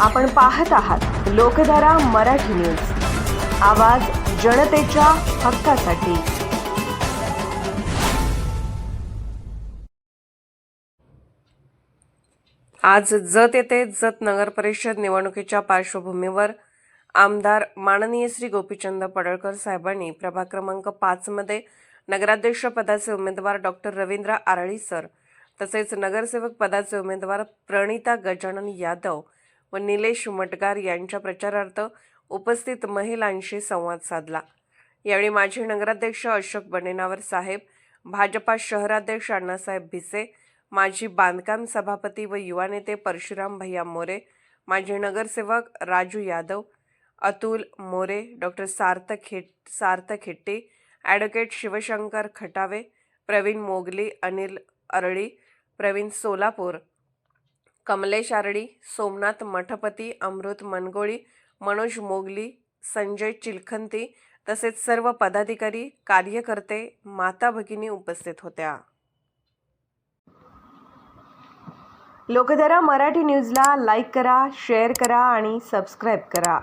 आपण पाहत आहात लोकधारा मराठी न्यूज. आवाज जनतेच्या हक्कासाठी. आज जत येथे जत नगर परिषद निवडणुकीच्या पार्श्वभूमीवर आमदार माननीय श्री गोपीचंद पडळकर साहेबांनी प्रभाग क्रमांक पाच मध्ये नगराध्यक्ष पदाचे उमेदवार डॉक्टर रवींद्र आरळी सर तसेच नगरसेवक पदाचे उमेदवार प्रणिता गजानन यादव व निलेश मटगार यांच्या प्रचारार्थ उपस्थित महिलांशी संवाद साधला. यावेळी माजी नगराध्यक्ष अशोक बनेनावर साहेब भाजपा शहराध्यक्ष अण्णासाहेब भिसे माजी बांधकाम सभापती व युवा नेते परशुराम भैया मोरे माजी नगरसेवक Raju Yadav Atul More doctor Sarthak Het Sarthak Hette advocate Shivshankar Khatave Pravin Mogli Anil Arali Pravin Solapur Kamlesh RD Somnath Mathpati Amrut Mangoli Manoj Mogli Sanjay Chilkhanti तसेच सर्व पदाधिकारी कार्यकर्ते माता भगिनी उपस्थित होत्या. लोकधारा मराठी न्यूजला लाईक करा शेअर करा आणि सबस्क्राईब करा.